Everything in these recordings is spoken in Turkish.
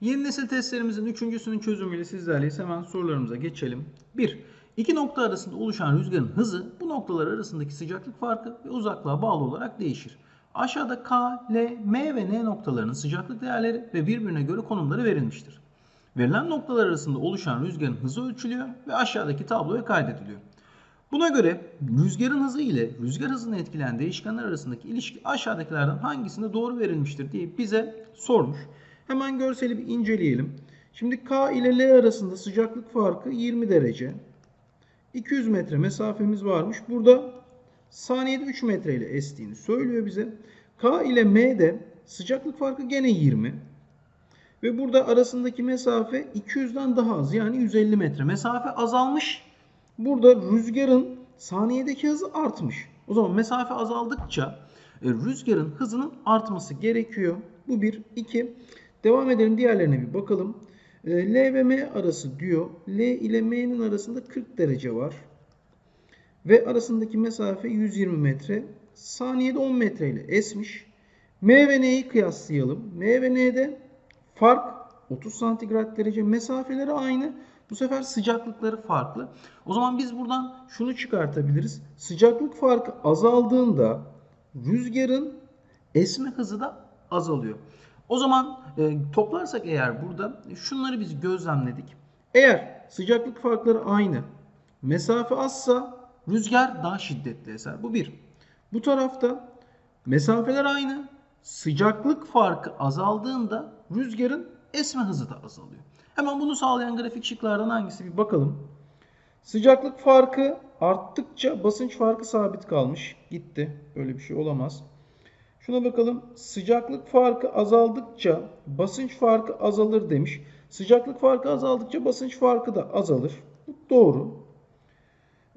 Yeni nesil testlerimizin üçüncüsünün çözümüyle sizlerleyiz. Hemen sorularımıza geçelim. 1. İki nokta arasında oluşan rüzgarın hızı bu noktalar arasındaki sıcaklık farkı ve uzaklığa bağlı olarak değişir. Aşağıda K, L, M ve N noktalarının sıcaklık değerleri ve birbirine göre konumları verilmiştir. Verilen noktalar arasında oluşan rüzgarın hızı ölçülüyor ve aşağıdaki tabloya kaydediliyor. Buna göre rüzgarın hızı ile rüzgar hızını etkileyen değişkenler arasındaki ilişki aşağıdakilerden hangisinde doğru verilmiştir diye bize sormuş. Hemen görseli bir inceleyelim. Şimdi K ile L arasında sıcaklık farkı 20 derece. 200 metre mesafemiz varmış. Burada saniyede 3 metre ile estiğini söylüyor bize. K ile M'de sıcaklık farkı gene 20. Ve burada arasındaki mesafe 200'den daha az yani 150 metre. Mesafe azalmış. Burada rüzgarın saniyedeki hızı artmış. O zaman mesafe azaldıkça e, rüzgarın hızının artması gerekiyor. Bu bir. iki. Devam edelim diğerlerine bir bakalım. E, L ve M arası diyor. L ile M'nin arasında 40 derece var. Ve arasındaki mesafe 120 metre. Saniyede 10 metre ile esmiş. M ve N'yi kıyaslayalım. M ve N'de fark 30 santigrat derece. Mesafeleri aynı. Bu sefer sıcaklıkları farklı. O zaman biz buradan şunu çıkartabiliriz. Sıcaklık farkı azaldığında rüzgarın esme hızı da azalıyor. O zaman e, toplarsak eğer burada şunları biz gözlemledik. Eğer sıcaklık farkları aynı, mesafe azsa rüzgar daha şiddetli eser. Bu bir. Bu tarafta mesafeler aynı, sıcaklık farkı azaldığında rüzgarın esme hızı da azalıyor. Hemen bunu sağlayan grafik şıklardan hangisi bir bakalım. Sıcaklık farkı arttıkça basınç farkı sabit kalmış. Gitti. Öyle bir şey olamaz. Şuna bakalım. Sıcaklık farkı azaldıkça basınç farkı azalır demiş. Sıcaklık farkı azaldıkça basınç farkı da azalır. Bu doğru.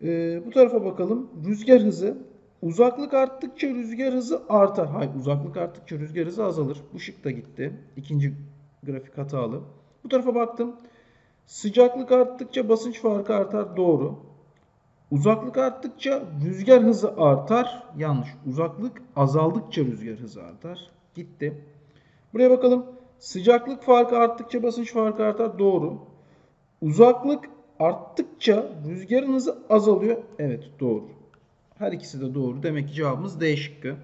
Ee, bu tarafa bakalım. Rüzgar hızı. Uzaklık arttıkça rüzgar hızı artar. Hayır uzaklık arttıkça rüzgar hızı azalır. Bu şık da gitti. İkinci grafik hatalı. Bu tarafa baktım. Sıcaklık arttıkça basınç farkı artar. Doğru. Uzaklık arttıkça rüzgar hızı artar. Yanlış. Uzaklık azaldıkça rüzgar hızı artar. Gitti. Buraya bakalım. Sıcaklık farkı arttıkça basınç farkı artar. Doğru. Uzaklık arttıkça rüzgarın hızı azalıyor. Evet doğru. Her ikisi de doğru. Demek ki cevabımız D şıkkı.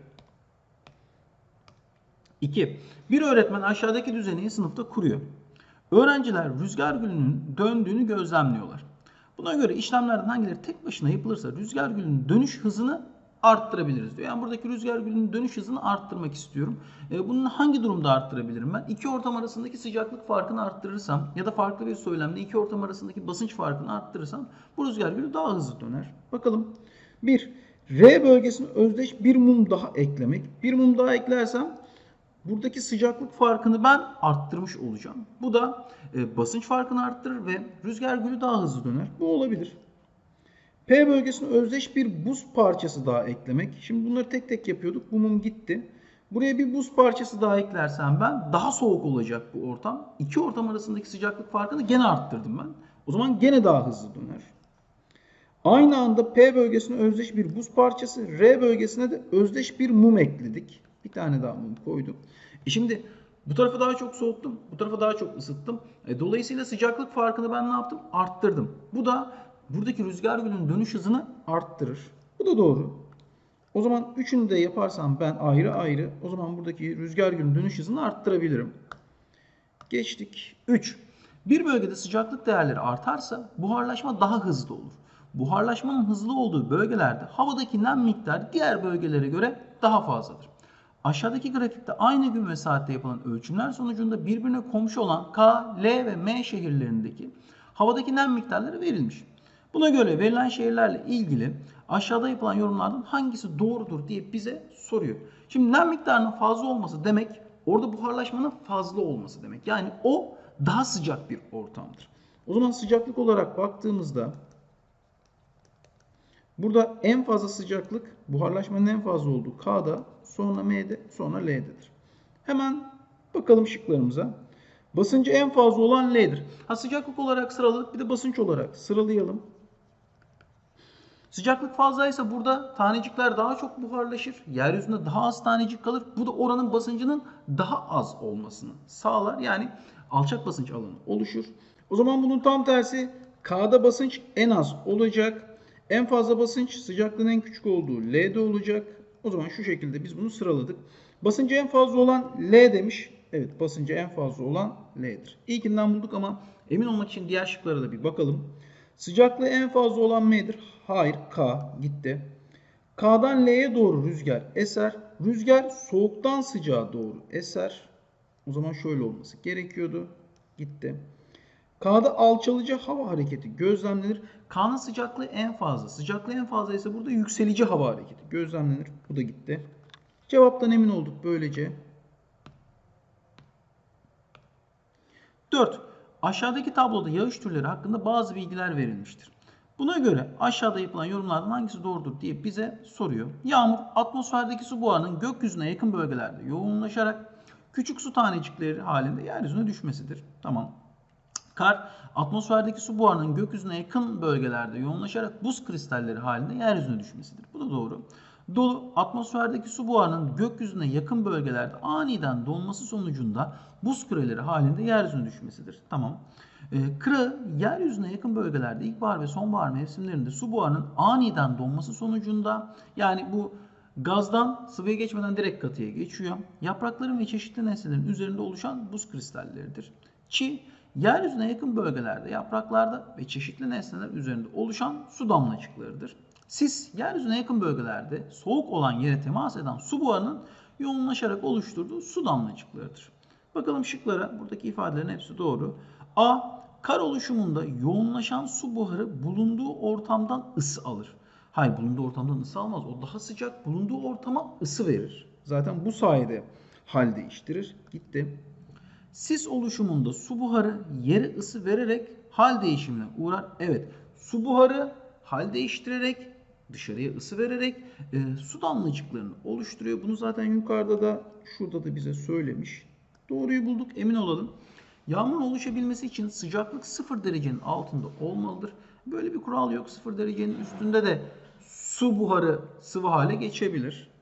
2. Bir öğretmen aşağıdaki düzeneyi sınıfta kuruyor. Öğrenciler rüzgar gülünün döndüğünü gözlemliyorlar. Buna göre işlemlerden hangileri tek başına yapılırsa rüzgar gülünün dönüş hızını arttırabiliriz diyor. Yani buradaki rüzgar gülünün dönüş hızını arttırmak istiyorum. E, bunu hangi durumda arttırabilirim ben? İki ortam arasındaki sıcaklık farkını arttırırsam ya da farklı bir söylemle iki ortam arasındaki basınç farkını arttırırsam bu rüzgar gülü daha hızlı döner. Bakalım. 1. R bölgesine özdeş bir mum daha eklemek. Bir mum daha eklersem buradaki sıcaklık farkını ben arttırmış olacağım. Bu da e, basınç farkını arttırır ve rüzgar gülü daha hızlı döner. Bu olabilir. P bölgesine özdeş bir buz parçası daha eklemek. Şimdi bunları tek tek yapıyorduk. Bu mum gitti. Buraya bir buz parçası daha eklersem ben daha soğuk olacak bu ortam. İki ortam arasındaki sıcaklık farkını gene arttırdım ben. O zaman gene daha hızlı döner. Aynı anda P bölgesine özdeş bir buz parçası, R bölgesine de özdeş bir mum ekledik. Bir tane daha mum koydum. E şimdi bu tarafı daha çok soğuttum, bu tarafı daha çok ısıttım. E dolayısıyla sıcaklık farkını ben ne yaptım? Arttırdım. Bu da buradaki rüzgar gülünün dönüş hızını arttırır. Bu da doğru. O zaman üçünü de yaparsam ben ayrı ayrı o zaman buradaki rüzgar gülünün dönüş hızını arttırabilirim. Geçtik. 3. Bir bölgede sıcaklık değerleri artarsa buharlaşma daha hızlı olur. Buharlaşmanın hızlı olduğu bölgelerde havadaki nem miktarı diğer bölgelere göre daha fazladır. Aşağıdaki grafikte aynı gün ve saatte yapılan ölçümler sonucunda birbirine komşu olan K, L ve M şehirlerindeki havadaki nem miktarları verilmiş. Buna göre verilen şehirlerle ilgili aşağıda yapılan yorumlardan hangisi doğrudur diye bize soruyor. Şimdi nem miktarının fazla olması demek orada buharlaşmanın fazla olması demek. Yani o daha sıcak bir ortamdır. O zaman sıcaklık olarak baktığımızda burada en fazla sıcaklık buharlaşmanın en fazla olduğu K'da sonra M'de sonra L'dedir. Hemen bakalım şıklarımıza. Basıncı en fazla olan L'dir. Ha sıcaklık olarak sıraladık bir de basınç olarak sıralayalım. Sıcaklık fazlaysa burada tanecikler daha çok buharlaşır. Yeryüzünde daha az tanecik kalır. Bu da oranın basıncının daha az olmasını sağlar. Yani alçak basınç alanı oluşur. O zaman bunun tam tersi K'da basınç en az olacak. En fazla basınç sıcaklığın en küçük olduğu L'de olacak. O zaman şu şekilde biz bunu sıraladık. Basıncı en fazla olan L demiş. Evet basıncı en fazla olan L'dir. İlkinden bulduk ama emin olmak için diğer şıklara da bir bakalım. Sıcaklığı en fazla olan M'dir. Hayır K gitti. K'dan L'ye doğru rüzgar eser. Rüzgar soğuktan sıcağa doğru eser. O zaman şöyle olması gerekiyordu. Gitti. K'da alçalıcı hava hareketi gözlemlenir. K'nın sıcaklığı en fazla. Sıcaklığı en fazla ise burada yükselici hava hareketi gözlemlenir. Bu da gitti. Cevaptan emin olduk böylece. 4. Aşağıdaki tabloda yağış türleri hakkında bazı bilgiler verilmiştir. Buna göre aşağıda yapılan yorumlardan hangisi doğrudur diye bize soruyor. Yağmur atmosferdeki su buharının gökyüzüne yakın bölgelerde yoğunlaşarak küçük su tanecikleri halinde yeryüzüne düşmesidir. Tamam. Kar atmosferdeki su buharının gökyüzüne yakın bölgelerde yoğunlaşarak buz kristalleri halinde yeryüzüne düşmesidir. Bu da doğru. Dolu atmosferdeki su buharının gökyüzüne yakın bölgelerde aniden donması sonucunda buz küreleri halinde yeryüzüne düşmesidir. Tamam. E, kıra yeryüzüne yakın bölgelerde ilkbahar ve sonbahar mevsimlerinde su buharının aniden donması sonucunda yani bu gazdan sıvıya geçmeden direkt katıya geçiyor. Yaprakların ve çeşitli nesnelerin üzerinde oluşan buz kristalleridir. Çi yeryüzüne yakın bölgelerde yapraklarda ve çeşitli nesneler üzerinde oluşan su damlacıklarıdır. Sis yeryüzüne yakın bölgelerde soğuk olan yere temas eden su buharının yoğunlaşarak oluşturduğu su damlacıklarıdır. Bakalım şıklara. Buradaki ifadelerin hepsi doğru. A. Kar oluşumunda yoğunlaşan su buharı bulunduğu ortamdan ısı alır. Hayır bulunduğu ortamdan ısı almaz. O daha sıcak. Bulunduğu ortama ısı verir. Zaten bu sayede hal değiştirir. Gitti. Sis oluşumunda su buharı yere ısı vererek hal değişimine uğrar. Evet su buharı hal değiştirerek dışarıya ısı vererek e, su damlacıklarını oluşturuyor. Bunu zaten yukarıda da şurada da bize söylemiş. Doğruyu bulduk emin olalım. Yağmurun oluşabilmesi için sıcaklık 0 derecenin altında olmalıdır. Böyle bir kural yok. 0 derecenin üstünde de su buharı sıvı hale geçebilir.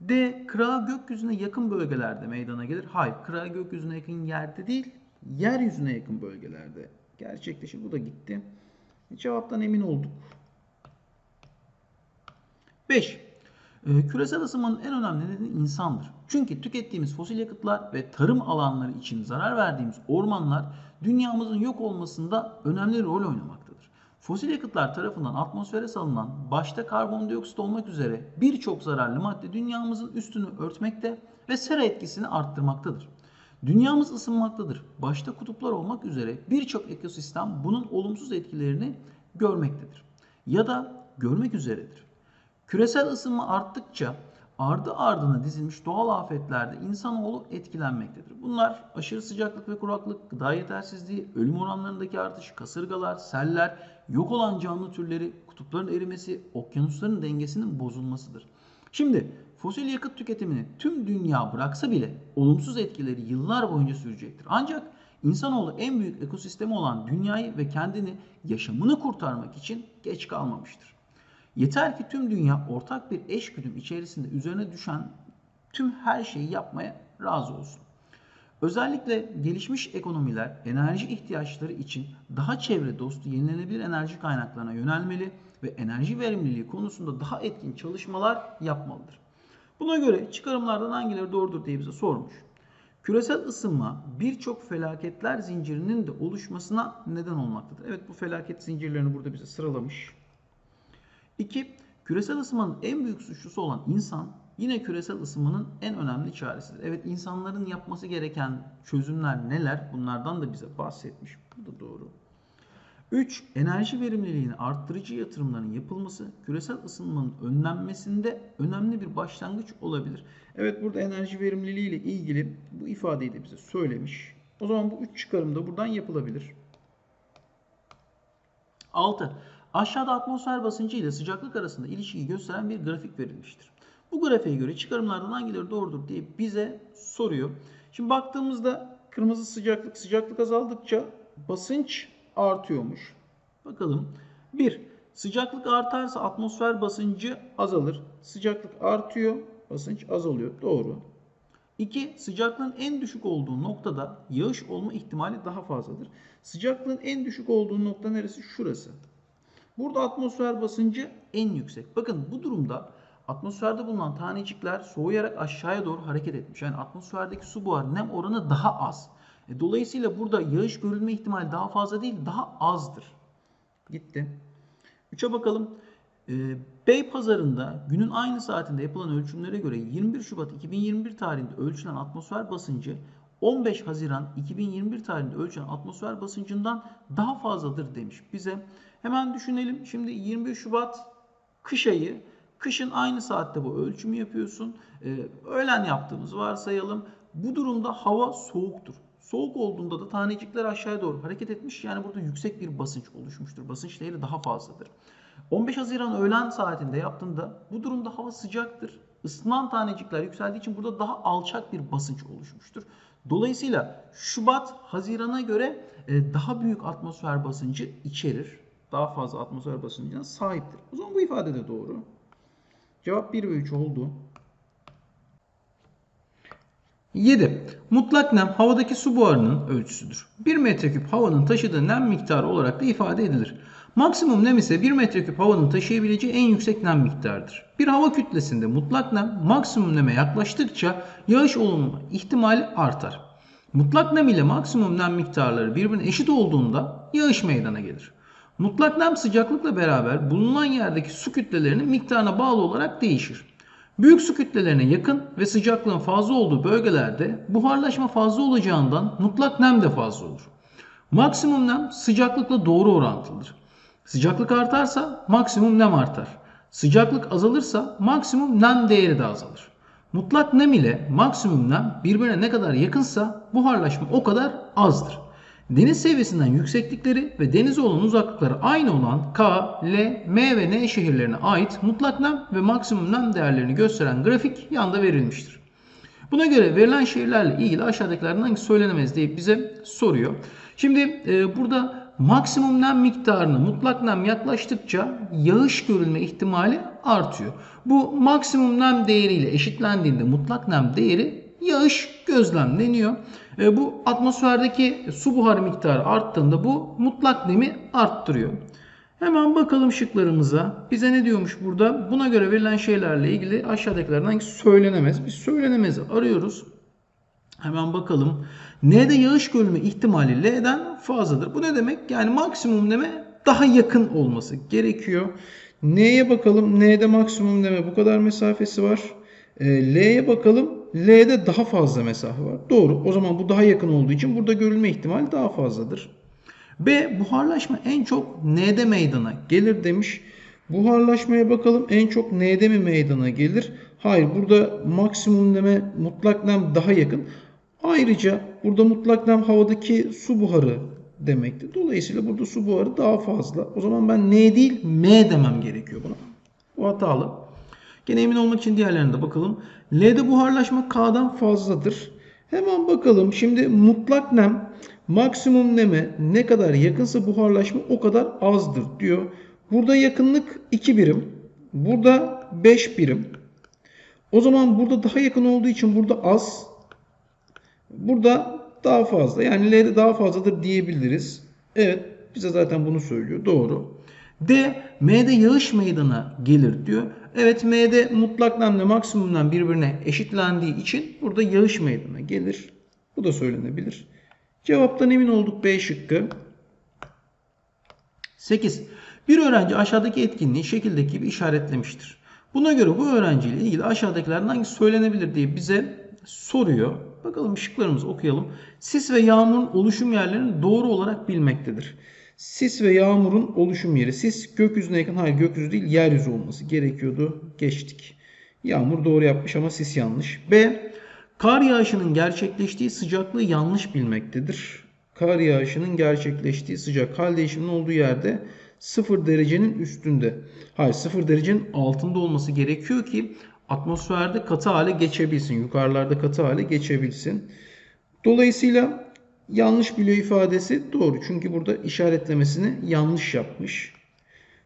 D. Kıra gökyüzüne yakın bölgelerde meydana gelir. Hayır. Kıra gökyüzüne yakın yerde değil, yeryüzüne yakın bölgelerde gerçekleşir. Bu da gitti. Cevaptan emin olduk. 5. Ee, küresel ısınmanın en önemli nedeni insandır. Çünkü tükettiğimiz fosil yakıtlar ve tarım alanları için zarar verdiğimiz ormanlar dünyamızın yok olmasında önemli rol oynamaktadır. Fosil yakıtlar tarafından atmosfere salınan başta karbondioksit olmak üzere birçok zararlı madde dünyamızın üstünü örtmekte ve sera etkisini arttırmaktadır. Dünyamız ısınmaktadır. Başta kutuplar olmak üzere birçok ekosistem bunun olumsuz etkilerini görmektedir ya da görmek üzeredir. Küresel ısınma arttıkça ardı ardına dizilmiş doğal afetlerde insanoğlu etkilenmektedir. Bunlar aşırı sıcaklık ve kuraklık, gıda yetersizliği, ölüm oranlarındaki artış, kasırgalar, seller, yok olan canlı türleri, kutupların erimesi, okyanusların dengesinin bozulmasıdır. Şimdi fosil yakıt tüketimini tüm dünya bıraksa bile olumsuz etkileri yıllar boyunca sürecektir. Ancak insanoğlu en büyük ekosistemi olan dünyayı ve kendini yaşamını kurtarmak için geç kalmamıştır. Yeter ki tüm dünya ortak bir eşgüdüm içerisinde üzerine düşen tüm her şeyi yapmaya razı olsun. Özellikle gelişmiş ekonomiler enerji ihtiyaçları için daha çevre dostu yenilenebilir enerji kaynaklarına yönelmeli ve enerji verimliliği konusunda daha etkin çalışmalar yapmalıdır. Buna göre çıkarımlardan hangileri doğrudur diye bize sormuş. Küresel ısınma birçok felaketler zincirinin de oluşmasına neden olmaktadır. Evet bu felaket zincirlerini burada bize sıralamış. 2. Küresel ısınmanın en büyük suçlusu olan insan yine küresel ısınmanın en önemli çaresidir. Evet insanların yapması gereken çözümler neler? Bunlardan da bize bahsetmiş. Bu da doğru. 3. Enerji verimliliğini arttırıcı yatırımların yapılması küresel ısınmanın önlenmesinde önemli bir başlangıç olabilir. Evet burada enerji verimliliği ile ilgili bu ifadeyi de bize söylemiş. O zaman bu üç çıkarım da buradan yapılabilir. 6. Aşağıda atmosfer basıncı ile sıcaklık arasında ilişkiyi gösteren bir grafik verilmiştir. Bu grafiğe göre çıkarımlardan hangileri doğrudur diye bize soruyor. Şimdi baktığımızda kırmızı sıcaklık sıcaklık azaldıkça basınç artıyormuş. Bakalım. 1. Sıcaklık artarsa atmosfer basıncı azalır. Sıcaklık artıyor, basınç azalıyor. Doğru. 2. Sıcaklığın en düşük olduğu noktada yağış olma ihtimali daha fazladır. Sıcaklığın en düşük olduğu nokta neresi? Şurası. Burada atmosfer basıncı en yüksek. Bakın bu durumda atmosferde bulunan tanecikler soğuyarak aşağıya doğru hareket etmiş. Yani atmosferdeki su buharı nem oranı daha az. E, dolayısıyla burada yağış görülme ihtimali daha fazla değil, daha azdır. Gitti. 3'e bakalım. Ee, Bey pazarında günün aynı saatinde yapılan ölçümlere göre 21 Şubat 2021 tarihinde ölçülen atmosfer basıncı 15 Haziran 2021 tarihinde ölçülen atmosfer basıncından daha fazladır demiş bize. Hemen düşünelim. Şimdi 21 Şubat kış ayı. Kışın aynı saatte bu ölçümü yapıyorsun. Ee, öğlen yaptığımız varsayalım. Bu durumda hava soğuktur. Soğuk olduğunda da tanecikler aşağıya doğru hareket etmiş. Yani burada yüksek bir basınç oluşmuştur. Basınç değeri daha fazladır. 15 Haziran öğlen saatinde yaptığında bu durumda hava sıcaktır. Isınan tanecikler yükseldiği için burada daha alçak bir basınç oluşmuştur. Dolayısıyla Şubat Haziran'a göre e, daha büyük atmosfer basıncı içerir. Daha fazla atmosfer basıncına sahiptir. O zaman bu ifade de doğru. Cevap 1 ve 3 oldu. 7. Mutlak nem havadaki su buharının ölçüsüdür. 1 metreküp havanın taşıdığı nem miktarı olarak da ifade edilir. Maksimum nem ise 1 metreküp havanın taşıyabileceği en yüksek nem miktarıdır. Bir hava kütlesinde mutlak nem maksimum neme yaklaştıkça yağış olma ihtimali artar. Mutlak nem ile maksimum nem miktarları birbirine eşit olduğunda yağış meydana gelir. Mutlak nem sıcaklıkla beraber bulunan yerdeki su kütlelerinin miktarına bağlı olarak değişir. Büyük su kütlelerine yakın ve sıcaklığın fazla olduğu bölgelerde buharlaşma fazla olacağından mutlak nem de fazla olur. Maksimum nem sıcaklıkla doğru orantılıdır. Sıcaklık artarsa maksimum nem artar. Sıcaklık azalırsa maksimum nem değeri de azalır. Mutlak nem ile maksimum nem birbirine ne kadar yakınsa buharlaşma o kadar azdır. Deniz seviyesinden yükseklikleri ve denize olan uzaklıkları aynı olan K, L, M ve N şehirlerine ait mutlak nem ve maksimum nem değerlerini gösteren grafik yanda verilmiştir. Buna göre verilen şehirlerle ilgili aşağıdakilerden hangisi söylenemez diye bize soruyor. Şimdi e, burada maksimum nem miktarını mutlak nem yaklaştıkça yağış görülme ihtimali artıyor. Bu maksimum nem değeriyle eşitlendiğinde mutlak nem değeri yağış gözlemleniyor. E, bu atmosferdeki su buharı miktarı arttığında bu mutlak nemi arttırıyor. Hemen bakalım şıklarımıza. Bize ne diyormuş burada? Buna göre verilen şeylerle ilgili aşağıdakilerden hangisi söylenemez? Biz söylenemezi arıyoruz. Hemen bakalım. N'de yağış görülme ihtimali L'den fazladır. Bu ne demek? Yani maksimum neme daha yakın olması gerekiyor. N'ye bakalım. N'de maksimum neme bu kadar mesafesi var. E, L'ye bakalım. L'de daha fazla mesafe var. Doğru. O zaman bu daha yakın olduğu için burada görülme ihtimali daha fazladır. B. Buharlaşma en çok N'de meydana gelir demiş. Buharlaşmaya bakalım. En çok N'de mi meydana gelir? Hayır. Burada maksimum neme mutlak nem daha yakın. Ayrıca burada mutlak nem havadaki su buharı demektir. Dolayısıyla burada su buharı daha fazla. O zaman ben N değil M demem gerekiyor buna. Bu hatalı. Gene emin olmak için diğerlerine de bakalım. L'de buharlaşma K'dan fazladır. Hemen bakalım. Şimdi mutlak nem maksimum neme ne kadar yakınsa buharlaşma o kadar azdır diyor. Burada yakınlık 2 birim. Burada 5 birim. O zaman burada daha yakın olduğu için burada az. Burada daha fazla. Yani L'de daha fazladır diyebiliriz. Evet. Bize zaten bunu söylüyor. Doğru. D. M'de yağış meydana gelir diyor. Evet M'de mutlak nemle maksimum birbirine eşitlendiği için burada yağış meydana gelir. Bu da söylenebilir. Cevaptan emin olduk B şıkkı. 8. Bir öğrenci aşağıdaki etkinliği şekildeki gibi işaretlemiştir. Buna göre bu öğrenciyle ilgili aşağıdakilerden hangisi söylenebilir diye bize soruyor. Bakalım şıklarımızı okuyalım. Sis ve yağmurun oluşum yerlerini doğru olarak bilmektedir. Sis ve yağmurun oluşum yeri. Sis gökyüzüne yakın. Hayır gökyüzü değil yeryüzü olması gerekiyordu. Geçtik. Yağmur doğru yapmış ama sis yanlış. B. Kar yağışının gerçekleştiği sıcaklığı yanlış bilmektedir. Kar yağışının gerçekleştiği sıcak hal değişiminin olduğu yerde 0 derecenin üstünde. Hayır 0 derecenin altında olması gerekiyor ki atmosferde katı hale geçebilsin. Yukarılarda katı hale geçebilsin. Dolayısıyla yanlış biliyor ifadesi doğru. Çünkü burada işaretlemesini yanlış yapmış.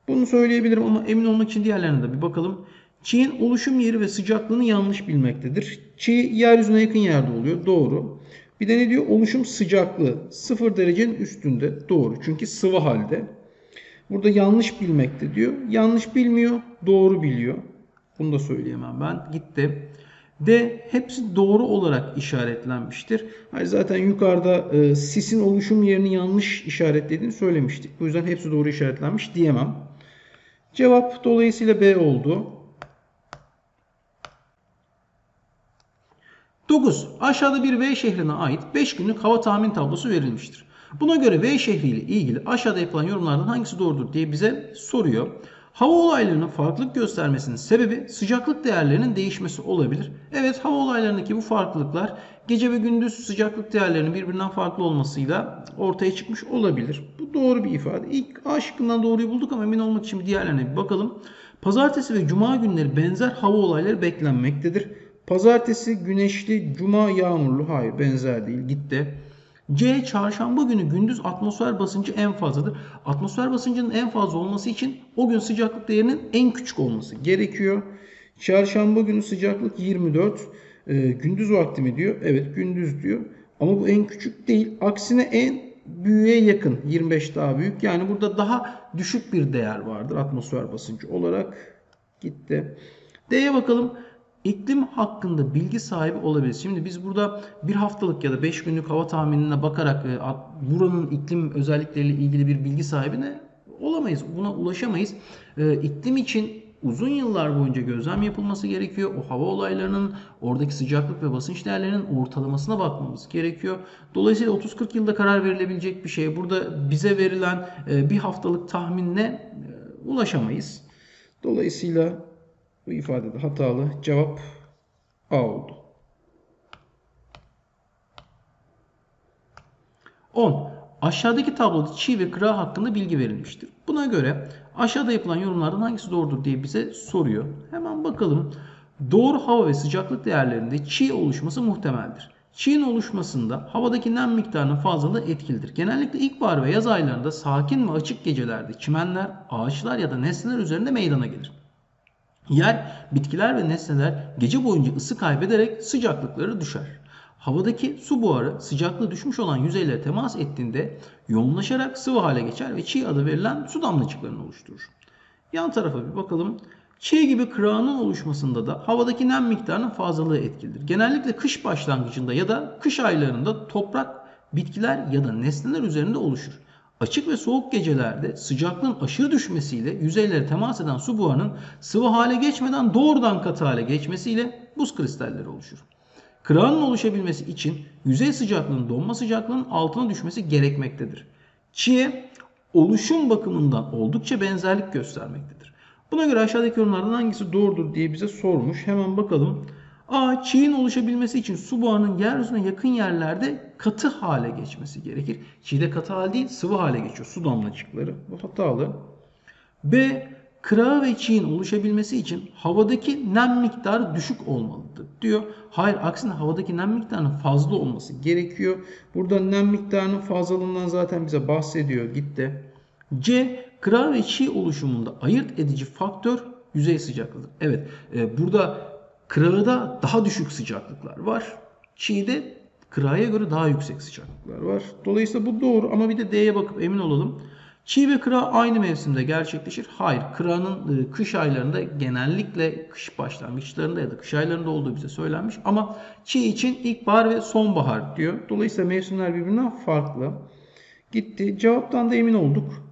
Bunu söyleyebilirim ama emin olmak için diğerlerine de bir bakalım. Çiğin oluşum yeri ve sıcaklığını yanlış bilmektedir. Çiğ yeryüzüne yakın yerde oluyor. Doğru. Bir de ne diyor? Oluşum sıcaklığı 0 derecenin üstünde. Doğru. Çünkü sıvı halde. Burada yanlış bilmekte diyor. Yanlış bilmiyor. Doğru biliyor. Bunu da söyleyemem ben. Gitti. D hepsi doğru olarak işaretlenmiştir. Hayır, zaten yukarıda e, sisin oluşum yerini yanlış işaretlediğini söylemiştik. Bu yüzden hepsi doğru işaretlenmiş diyemem. Cevap dolayısıyla B oldu. 9. Aşağıda bir V şehrine ait 5 günlük hava tahmin tablosu verilmiştir. Buna göre V şehri ile ilgili aşağıda yapılan yorumlardan hangisi doğrudur diye bize soruyor. Hava olaylarının farklılık göstermesinin sebebi sıcaklık değerlerinin değişmesi olabilir. Evet hava olaylarındaki bu farklılıklar gece ve gündüz sıcaklık değerlerinin birbirinden farklı olmasıyla ortaya çıkmış olabilir. Bu doğru bir ifade. İlk A şıkkından doğruyu bulduk ama emin olmak için diğerlerine bir bakalım. Pazartesi ve cuma günleri benzer hava olayları beklenmektedir. Pazartesi güneşli, cuma yağmurlu. Hayır benzer değil gitti. C çarşamba günü gündüz atmosfer basıncı en fazladır. Atmosfer basıncının en fazla olması için o gün sıcaklık değerinin en küçük olması gerekiyor. Çarşamba günü sıcaklık 24. E, gündüz vakti mi diyor? Evet gündüz diyor. Ama bu en küçük değil. Aksine en büyüğe yakın. 25 daha büyük. Yani burada daha düşük bir değer vardır atmosfer basıncı olarak. Gitti. D'ye bakalım iklim hakkında bilgi sahibi olabilir. Şimdi biz burada bir haftalık ya da 5 günlük hava tahminine bakarak e, buranın iklim özellikleriyle ilgili bir bilgi sahibine olamayız. Buna ulaşamayız. E, iklim için uzun yıllar boyunca gözlem yapılması gerekiyor. O hava olaylarının oradaki sıcaklık ve basınç değerlerinin ortalamasına bakmamız gerekiyor. Dolayısıyla 30-40 yılda karar verilebilecek bir şey. Burada bize verilen e, bir haftalık tahminle ulaşamayız. Dolayısıyla bu ifadede hatalı. Cevap A oldu. 10. Aşağıdaki tabloda çiğ ve kıra hakkında bilgi verilmiştir. Buna göre aşağıda yapılan yorumlardan hangisi doğrudur diye bize soruyor. Hemen bakalım. Doğru hava ve sıcaklık değerlerinde çiğ oluşması muhtemeldir. Çiğin oluşmasında havadaki nem miktarının fazlalığı etkilidir. Genellikle ilkbahar ve yaz aylarında sakin ve açık gecelerde çimenler, ağaçlar ya da nesneler üzerinde meydana gelir. Yer, bitkiler ve nesneler gece boyunca ısı kaybederek sıcaklıkları düşer. Havadaki su buharı sıcaklığı düşmüş olan yüzeylere temas ettiğinde yoğunlaşarak sıvı hale geçer ve çiğ adı verilen su damlacıklarını oluşturur. Yan tarafa bir bakalım. Çiğ gibi kırağının oluşmasında da havadaki nem miktarının fazlalığı etkilidir. Genellikle kış başlangıcında ya da kış aylarında toprak, bitkiler ya da nesneler üzerinde oluşur. Açık ve soğuk gecelerde sıcaklığın aşırı düşmesiyle yüzeylere temas eden su buharının sıvı hale geçmeden doğrudan katı hale geçmesiyle buz kristalleri oluşur. Kırağın oluşabilmesi için yüzey sıcaklığının donma sıcaklığının altına düşmesi gerekmektedir. Çiğe oluşum bakımından oldukça benzerlik göstermektedir. Buna göre aşağıdaki yorumlardan hangisi doğrudur diye bize sormuş. Hemen bakalım. A. Çiğin oluşabilmesi için su buharının yeryüzüne yakın yerlerde katı hale geçmesi gerekir. Çiğde katı hal değil sıvı hale geçiyor su damlacıkları. Bu hatalı. B. Kırağı ve çiğin oluşabilmesi için havadaki nem miktarı düşük olmalıdır diyor. Hayır aksine havadaki nem miktarının fazla olması gerekiyor. Burada nem miktarının fazlalığından zaten bize bahsediyor gitti. C. Kırağı ve çiğ oluşumunda ayırt edici faktör yüzey sıcaklığıdır. Evet e, burada Kırağıda daha düşük sıcaklıklar var. Çiğde kırağa göre daha yüksek sıcaklıklar var. Dolayısıyla bu doğru ama bir de D'ye bakıp emin olalım. Çiğ ve kıra aynı mevsimde gerçekleşir. Hayır, kıranın e, kış aylarında genellikle kış başlangıçlarında ya da kış aylarında olduğu bize söylenmiş. Ama çiğ için ilkbahar ve sonbahar diyor. Dolayısıyla mevsimler birbirinden farklı. Gitti. Cevaptan da emin olduk.